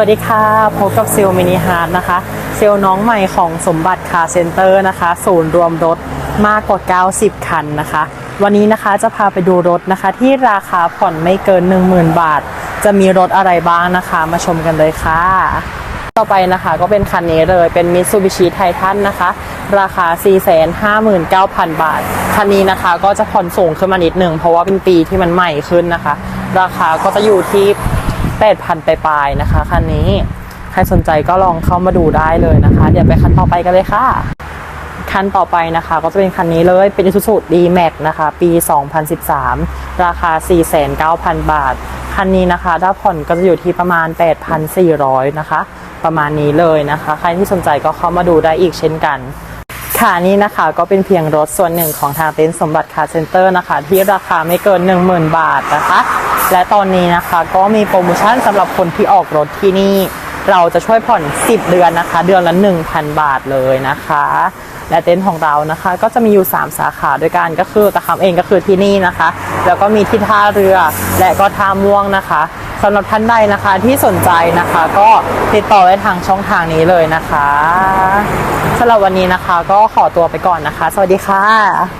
วัสดีค่ะ พบกับเซลมินิฮาร์ดนะคะ เซลน้องใหม่ของสมบัติคาร์เซ็นเตอร์นะคะ ศูนย์รวมรถมากกว่า 90 คันนะคะ วันนี้นะคะจะพาไปดูรถนะคะ ที่ราคาผ่อนไม่เกิน 10,000 บาท จะมีรถอะไรบ้างนะคะ มาชมกันเลยค่ะ ต่อไปนะคะก็เป็นคันนี้เลยเป็น Mitsubishi Titan นะคะ ราคา 459,000 บาท คันนี้นะคะก็จะผ่อนสูงขึ้นมานิดหนึ่งเพราะว่าเป็นปีที่มันใหม่ขึ้นนะคะ ราคาก็จะอยู่ที่ 8,000ไปปลายนะคะคันนี้ ใครสนใจก็ลองเข้ามาดูได้เลยนะคะ เดี๋ยวไปคันต่อไปกันเลยค่ะ คันต่อไปนะคะ ก็จะเป็นคันนี้เลยเป็น Isuzu D-Max นะคะ ปี 2013 ราคา 49,000 บาท คันนี้นะคะถ้าผ่อนก็จะอยู่ที่ประมาณ 8,400 นะคะ ประมาณนี้เลยนะคะ ใครที่สนใจก็เข้ามาดูได้อีกเช่นกันค่ะนี่นะคะก็เป็นเพียงรถส่วนหนึ่งของทางเต็นท์สมบัติคาร์เซ็นเตอร์นะคะ ที่ราคาไม่เกิน 10,000 บาทนะคะ และตอนนี้นะคะก็มีโปรโมชั่นสำหรับคนที่ออกรถที่นี่ เราจะช่วยผ่อน 10 เดือนนะคะ เดือนละ 1,000 บาทเลยนะคะ และเต็นท์ของเรานะคะก็จะมีอยู่ 3 สาขาด้วยกันก็คือตะคำเองก็คือที่นี่นะคะ แล้วก็มีที่ท่าเรือและก็ท่าม่วงนะคะสำหรับท่านใดนะคะที่สนใจนะคะ ก็ติดต่อได้ทางช่องทางนี้เลยนะคะสำหรับวันนี้นะคะก็ขอตัวไปก่อนนะคะ สวัสดีค่ะ